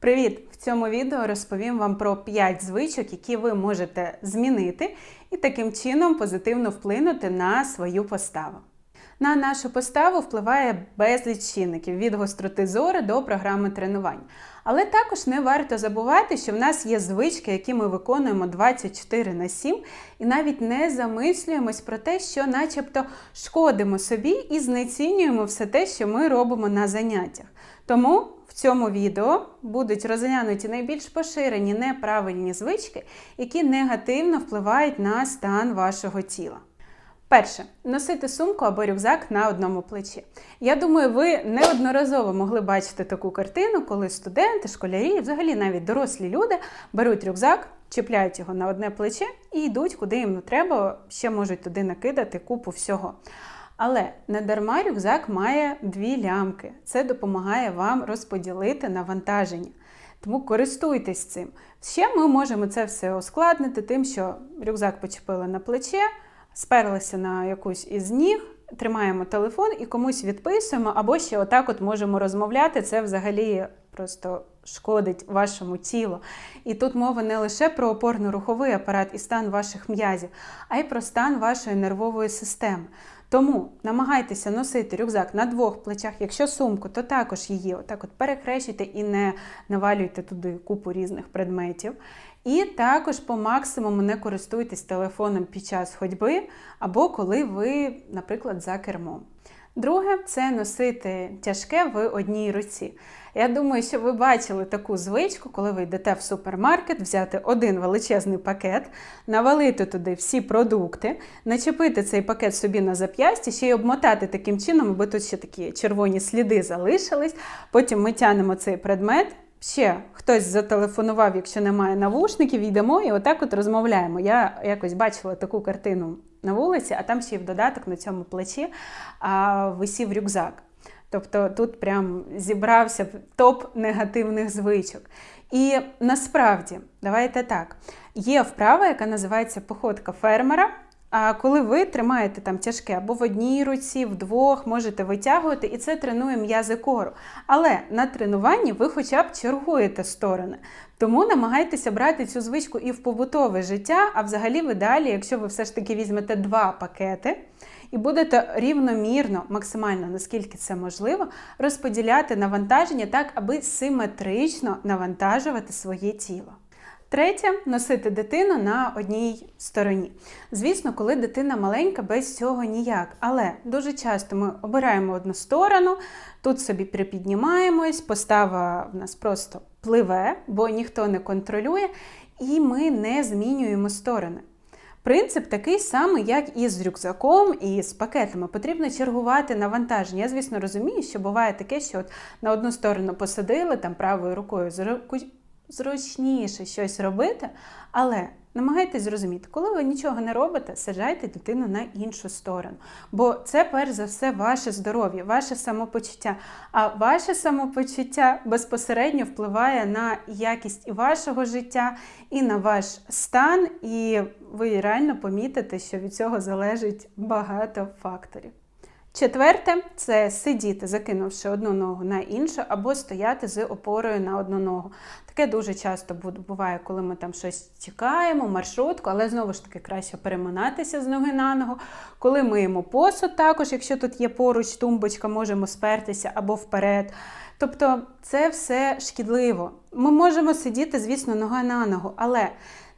Привіт! В цьому відео розповім вам про 5 звичок, які ви можете змінити і таким чином позитивно вплинути на свою поставу. На нашу поставу впливає безліч чинників від гостроти зору до програми тренувань. Але також не варто забувати, що в нас є звички, які ми виконуємо 24 на 7, і навіть не замислюємось про те, що начебто шкодимо собі і знецінюємо все те, що ми робимо на заняттях. Тому в цьому відео будуть розглянуті найбільш поширені неправильні звички, які негативно впливають на стан вашого тіла. Перше носити сумку або рюкзак на одному плечі. Я думаю, ви неодноразово могли бачити таку картину, коли студенти, школярі, взагалі навіть дорослі люди беруть рюкзак, чіпляють його на одне плече і йдуть, куди їм треба, ще можуть туди накидати купу всього. Але не дарма рюкзак має дві лямки. Це допомагає вам розподілити навантаження. Тому користуйтесь цим. Ще ми можемо це все ускладнити тим, що рюкзак почепили на плече, сперлися на якусь із ніг, тримаємо телефон і комусь відписуємо, або ще отак от можемо розмовляти. Це взагалі просто шкодить вашому тілу. І тут мова не лише про опорно-руховий апарат і стан ваших м'язів, а й про стан вашої нервової системи. Тому намагайтеся носити рюкзак на двох плечах. Якщо сумку, то також її отак от перекрещуйте і не навалюйте туди купу різних предметів. І також по максимуму не користуйтесь телефоном під час ходьби або коли ви, наприклад, за кермом. Друге це носити тяжке в одній руці. Я думаю, що ви бачили таку звичку, коли ви йдете в супермаркет, взяти один величезний пакет, навалити туди всі продукти, начепити цей пакет собі на зап'ясті, ще й обмотати таким чином, аби тут ще такі червоні сліди залишились. Потім ми тянемо цей предмет. Ще хтось зателефонував, якщо немає навушників, йдемо і отак от розмовляємо. Я якось бачила таку картину на вулиці, а там ще й в додаток на цьому плечі а, висів рюкзак. Тобто тут прям зібрався топ негативних звичок. І насправді, давайте так, є вправа, яка називається походка фермера. А коли ви тримаєте там тяжке або в одній руці, вдвох, можете витягувати, і це тренує м'язи кору. Але на тренуванні ви хоча б чергуєте сторони. Тому намагайтеся брати цю звичку і в побутове життя, а взагалі в ідеалі, якщо ви все ж таки візьмете два пакети і будете рівномірно, максимально наскільки це можливо, розподіляти навантаження так, аби симетрично навантажувати своє тіло. Третє носити дитину на одній стороні. Звісно, коли дитина маленька, без цього ніяк. Але дуже часто ми обираємо одну сторону, тут собі припіднімаємось, постава в нас просто пливе, бо ніхто не контролює, і ми не змінюємо сторони. Принцип такий самий, як і з рюкзаком, і з пакетами. Потрібно чергувати навантаження. Я, звісно, розумію, що буває таке, що от на одну сторону посадили там правою рукою зручніше щось робити, але намагайтесь зрозуміти, коли ви нічого не робите, саджайте дитину на іншу сторону. Бо це, перш за все, ваше здоров'я, ваше самопочуття. А ваше самопочуття безпосередньо впливає на якість і вашого життя, і на ваш стан, і ви реально помітите, що від цього залежить багато факторів. Четверте це сидіти, закинувши одну ногу на іншу, або стояти з опорою на одну ногу. Таке дуже часто буває, коли ми там щось чекаємо, маршрутку, але знову ж таки краще переминатися з ноги на ногу. Коли миємо посуд, також, якщо тут є поруч тумбочка, можемо спертися або вперед. Тобто це все шкідливо. Ми можемо сидіти, звісно, нога на ногу, але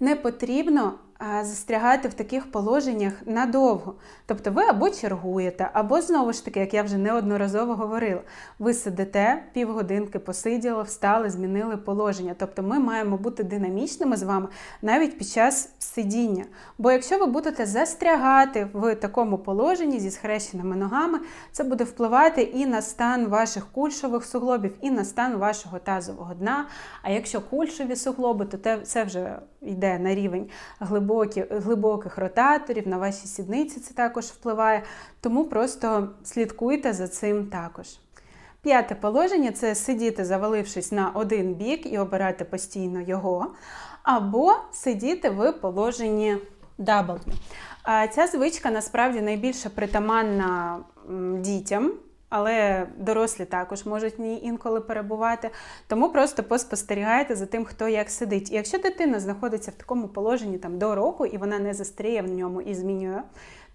не потрібно застрягати в таких положеннях надовго. Тобто ви або чергуєте, або знову ж таки, як я вже неодноразово говорила, ви сидите півгодинки, посиділи, встали, змінили положення. Тобто ми маємо бути динамічними з вами навіть під час сидіння. Бо якщо ви будете застрягати в такому положенні зі схрещеними ногами, це буде впливати і на стан ваших кульшових суглобів, і на стан вашого тазового дна. А якщо кульшові суглоби, то це вже йде на рівень глибокі, глибоких ротаторів, на ваші сідниці це також впливає. Тому просто слідкуйте за цим також. П'яте положення це сидіти, завалившись на один бік і обирати постійно його. Або сидіти в положенні W. Ця звичка насправді найбільше притаманна дітям. але дорослі також можуть в ній інколи перебувати. Тому просто поспостерігайте за тим, хто як сидить. І якщо дитина знаходиться в такому положенні там до року і вона не застріє в ньому і змінює,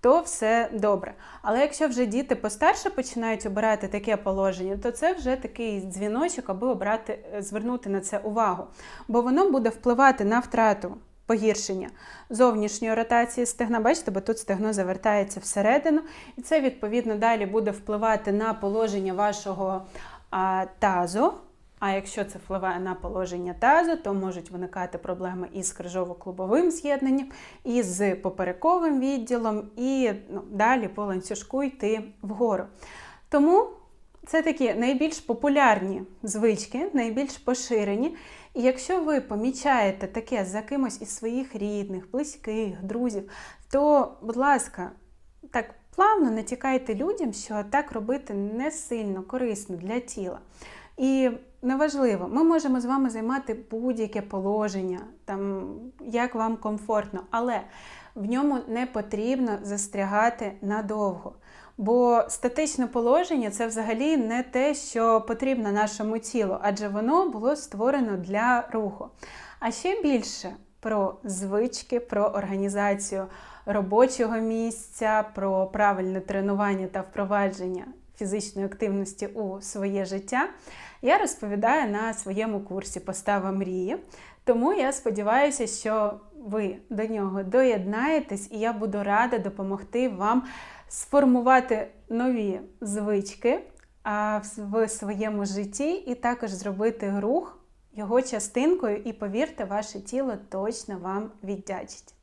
то все добре. Але якщо вже діти постарше починають обирати таке положення, то це вже такий дзвіночок, аби обрати, е, звернути на це увагу, бо воно буде впливати на втрату. Погіршення зовнішньої ротації стегна, бачите, бо тут стегно завертається всередину, і це відповідно далі буде впливати на положення вашого а, тазу. А якщо це впливає на положення тазу, то можуть виникати проблеми із крижово-клубовим з'єднанням, і з поперековим відділом, і ну, далі по ланцюжку йти вгору. Тому це такі найбільш популярні звички, найбільш поширені. І якщо ви помічаєте таке за кимось із своїх рідних, близьких, друзів, то, будь ласка, так плавно натякайте людям, що так робити не сильно корисно для тіла. І неважливо, ми можемо з вами займати будь-яке положення, там як вам комфортно, але в ньому не потрібно застрягати надовго. Бо статичне положення це взагалі не те, що потрібно нашому тілу, адже воно було створено для руху. А ще більше про звички, про організацію робочого місця, про правильне тренування та впровадження фізичної активності у своє життя я розповідаю на своєму курсі Постава мрії. Тому я сподіваюся, що ви до нього доєднаєтесь, і я буду рада допомогти вам сформувати нові звички в своєму житті, і також зробити рух його частинкою. І повірте, ваше тіло точно вам віддячить.